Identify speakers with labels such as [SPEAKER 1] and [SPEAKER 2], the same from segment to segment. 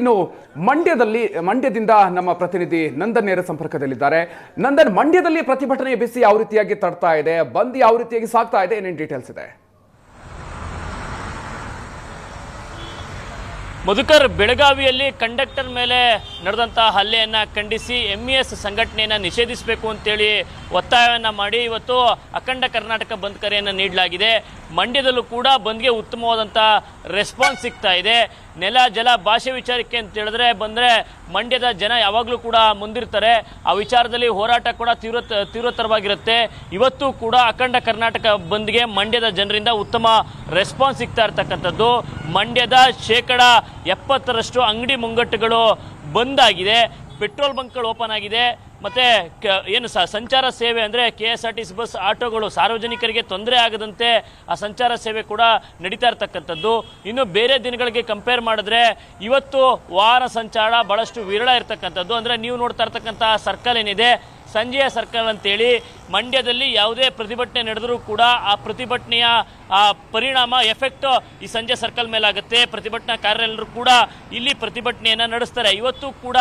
[SPEAKER 1] ಇನ್ನು ಮಂಡ್ಯದಲ್ಲಿ, ಮಂಡ್ಯದಿಂದ ನಮ್ಮ ಪ್ರತಿನಿಧಿ ನಂದನ್ ನೇರ ಸಂಪರ್ಕದಲ್ಲಿದ್ದಾರೆ. ನಂದನ್, ಮಂಡ್ಯದಲ್ಲಿ ಪ್ರತಿಭಟನೆ ಬಿಸಿ ಯಾವ ರೀತಿಯಾಗಿ ತಡ್ತಾ ಇದೆ? ಬಂದ್ ಯಾವ ರೀತಿಯಾಗಿ ಸಾಗ್ತಾ ಇದೆ? ಏನೇನು ಡೀಟೇಲ್ಸ್ ಇದೆ?
[SPEAKER 2] ಮಧುಕರ್ ಬೆಳಗಾವಿಯಲ್ಲಿ ಕಂಡಕ್ಟರ್ ಮೇಲೆ ನಡೆದಂಥ ಹಲ್ಲೆಯನ್ನು ಖಂಡಿಸಿ ಎಂ ಇ ಎಸ್ ಸಂಘಟನೆಯನ್ನು ನಿಷೇಧಿಸಬೇಕು ಅಂತೇಳಿ ಒತ್ತಾಯವನ್ನು ಮಾಡಿ ಇವತ್ತು ಅಖಂಡ ಕರ್ನಾಟಕ ಬಂದ್ ಕರೆಯನ್ನು ನೀಡಲಾಗಿದೆ. ಮಂಡ್ಯದಲ್ಲೂ ಕೂಡ ಬಂದ್ಗೆ ಉತ್ತಮವಾದಂಥ ರೆಸ್ಪಾನ್ಸ್ ಸಿಗ್ತಾ ಇದೆ. ನೆಲ, ಜಲ, ಭಾಷೆ ವಿಚಾರಕ್ಕೆ ಅಂತ ಹೇಳಿದ್ರೆ ಬಂದರೆ ಮಂಡ್ಯದ ಜನ ಯಾವಾಗಲೂ ಕೂಡ ಮುಂದಿರ್ತಾರೆ. ಆ ವಿಚಾರದಲ್ಲಿ ಹೋರಾಟ ಕೂಡ ತೀವ್ರ, ತೀವ್ರತರವಾಗಿರುತ್ತೆ. ಇವತ್ತು ಕೂಡ ಅಖಂಡ ಕರ್ನಾಟಕ ಬಂದ್ಗೆ ಮಂಡ್ಯದ ಜನರಿಂದ ಉತ್ತಮ ರೆಸ್ಪಾನ್ಸ್ ಸಿಗ್ತಾ ಇರ್ತಕ್ಕಂಥದ್ದು. ಮಂಡ್ಯದ ಶೇಕಡ ಎಪ್ಪತ್ತರಷ್ಟು ಅಂಗಡಿ ಮುಂಗಟ್ಟುಗಳು ಬಂದ್ ಆಗಿದೆ. ಪೆಟ್ರೋಲ್ ಬಂಕ್ಗಳು ಓಪನ್ ಆಗಿದೆ. ಮತ್ತು ಕ ಏನು ಸ ಸಂಚಾರ ಸೇವೆ ಅಂದರೆ K S R T C bus ಆಟೋಗಳು ಸಾರ್ವಜನಿಕರಿಗೆ ತೊಂದರೆ ಆಗದಂತೆ ಆ ಸಂಚಾರ ಸೇವೆ ಕೂಡ ನಡೀತಾ ಇರ್ತಕ್ಕಂಥದ್ದು. ಇನ್ನು ಬೇರೆ ದಿನಗಳಿಗೆ ಕಂಪೇರ್ ಮಾಡಿದ್ರೆ ಇವತ್ತು ವಾಹನ ಸಂಚಾರ ಭಾಳಷ್ಟು ವಿರಳ ಇರ್ತಕ್ಕಂಥದ್ದು. ಅಂದರೆ ನೀವು ನೋಡ್ತಾ ಇರ್ತಕ್ಕಂಥ ಸರ್ಕಲ್ ಏನಿದೆ ಸಂಜೆಯ ಸರ್ಕಲ್ ಅಂತೇಳಿ ಮಂಡ್ಯದಲ್ಲಿ ಯಾವುದೇ ಪ್ರತಿಭಟನೆ ನಡೆದರೂ ಕೂಡ ಆ ಪ್ರತಿಭಟನೆಯ ಪರಿಣಾಮ ಎಫೆಕ್ಟ್ ಈ ಸಂಜೆ ಸರ್ಕಲ್ ಮೇಲಾಗುತ್ತೆ. ಪ್ರತಿಭಟನಾಕಾರರೆಲ್ಲರೂ ಕೂಡ ಇಲ್ಲಿ ಪ್ರತಿಭಟನೆಯನ್ನು ನಡೆಸ್ತಾರೆ. ಇವತ್ತು ಕೂಡ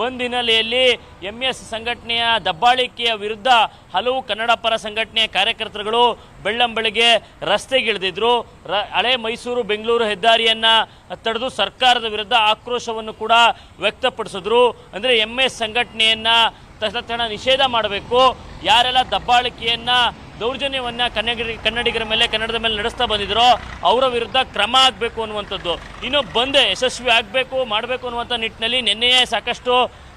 [SPEAKER 2] ಬಂದ್ ಹಿನ್ನೆಲೆಯಲ್ಲಿ ಎಂ ಎಸ್ ಸಂಘಟನೆಯ ದಬ್ಬಾಳಿಕೆಯ ವಿರುದ್ಧ ಹಲವು ಕನ್ನಡ ಪರ ಸಂಘಟನೆಯ ಕಾರ್ಯಕರ್ತರುಗಳು ಬೆಳ್ಳಂಬೆಳಗ್ಗೆ ರಸ್ತೆಗಿಳಿದಿದ್ರು. ರ, ಹಳೆ ಮೈಸೂರು, ಬೆಂಗಳೂರು ಹೆದ್ದಾರಿಯನ್ನು ತಡೆದು ಸರ್ಕಾರದ ವಿರುದ್ಧ ಆಕ್ರೋಶವನ್ನು ಕೂಡ ವ್ಯಕ್ತಪಡಿಸಿದ್ರು. ಅಂದರೆ ಎಂ ಎಸ್ ಸಂಘಟನೆಯನ್ನು ತಕ್ಷಣ ನಿಷೇಧ ಮಾಡಬೇಕು. ಯಾರೆಲ್ಲ ದಬ್ಬಾಳಿಕೆಯನ್ನು, ದೌರ್ಜನ್ಯವನ್ನು ಕನ್ನಡಿ, ಕನ್ನಡಿಗರ ಮೇಲೆ, ಕನ್ನಡದ ಮೇಲೆ ನಡೆಸ್ತಾ ಬಂದಿದ್ರೋ ಅವರ ವಿರುದ್ಧ ಕ್ರಮ ಆಗಬೇಕು ಅನ್ನುವಂಥದ್ದು. ಇನ್ನು ಬಂದೇ ಯಶಸ್ವಿ ಆಗಬೇಕು, ಮಾಡಬೇಕು ಅನ್ನುವಂಥ ನಿಟ್ಟಿನಲ್ಲಿ ನಿನ್ನೆಯೇ ಸಾಕಷ್ಟು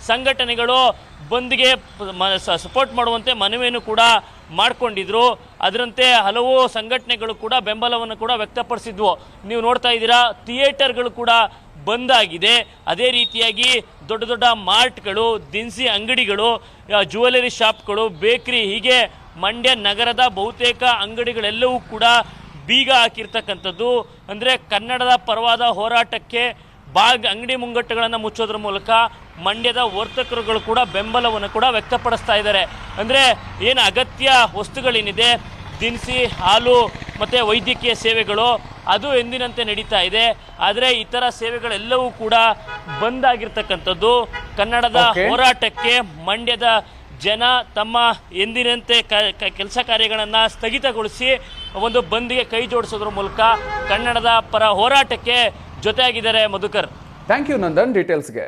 [SPEAKER 2] ಸಂಘಟನೆಗಳು ಬಂದ್ಗೆ ಸಪೋರ್ಟ್ ಮಾಡುವಂತೆ ಮನವಿಯನ್ನು ಕೂಡ ಮಾಡಿಕೊಂಡಿದ್ರು. ಅದರಂತೆ ಹಲವು ಸಂಘಟನೆಗಳು ಕೂಡ ಬೆಂಬಲವನ್ನು ಕೂಡ ವ್ಯಕ್ತಪಡಿಸಿದ್ವು. ನೀವು ನೋಡ್ತಾ ಇದ್ದೀರಾ ಥಿಯೇಟರ್ಗಳು ಕೂಡ ಬಂದ್ ಆಗಿದೆ. ಅದೇ ರೀತಿಯಾಗಿ ದೊಡ್ಡ ದೊಡ್ಡ ಮಾರ್ಟ್ಗಳು, ದಿನಸಿ ಅಂಗಡಿಗಳು ಜುವೆಲರಿ ಶಾಪ್ಗಳು, ಬೇಕ್ರಿ, ಹೀಗೆ ಮಂಡ್ಯ ನಗರದ ಬಹುತೇಕ ಅಂಗಡಿಗಳೆಲ್ಲವೂ ಕೂಡ ಬೀಗ ಹಾಕಿರ್ತಕ್ಕಂಥದ್ದು. ಅಂದರೆ ಕನ್ನಡದ ಪರವಾದ ಹೋರಾಟಕ್ಕೆ ಬಾಗ್ ಅಂಗಡಿ ಮುಂಗಟ್ಟುಗಳನ್ನು ಮುಚ್ಚೋದ್ರ ಮೂಲಕ ಮಂಡ್ಯದ ವರ್ತಕರುಗಳು ಕೂಡ ಬೆಂಬಲವನ್ನು ಕೂಡ ವ್ಯಕ್ತಪಡಿಸ್ತಾ ಇದ್ದಾರೆ. ಅಂದರೆ ಏನು ಅಗತ್ಯ ವಸ್ತುಗಳೇನಿದೆ? ದಿನಸಿ, ಹಾಲು ಮತ್ತು ವೈದ್ಯಕೀಯ ಸೇವೆಗಳು ಅದು ಎಂದಿನಂತೆ ನಡೀತಾ ಇದೆ. ಆದರೆ ಇತರ ಸೇವೆಗಳೆಲ್ಲವೂ ಕೂಡ ಬಂದ್ ಆಗಿರ್ತಕ್ಕಂಥದ್ದು ಕನ್ನಡದ ಹೋರಾಟಕ್ಕೆ ಮಂಡ್ಯದ ಜನ ತಮ್ಮ ಎಂದಿನಂತೆ ಕೆಲಸ ಕಾರ್ಯಗಳನ್ನು ಸ್ಥಗಿತಗೊಳಿಸಿ ಒಂದು ಬಂದ್ಗೆ ಕೈ ಜೋಡಿಸೋದ್ರ ಮೂಲಕ ಕನ್ನಡದ ಪರ ಹೋರಾಟಕ್ಕೆ ಜೊತೆಯಾಗಿದ್ದಾರೆ ಮಧುಕರ್.
[SPEAKER 1] Thank you Nandan ಡೀಟೇಲ್ಸ್ಗೆ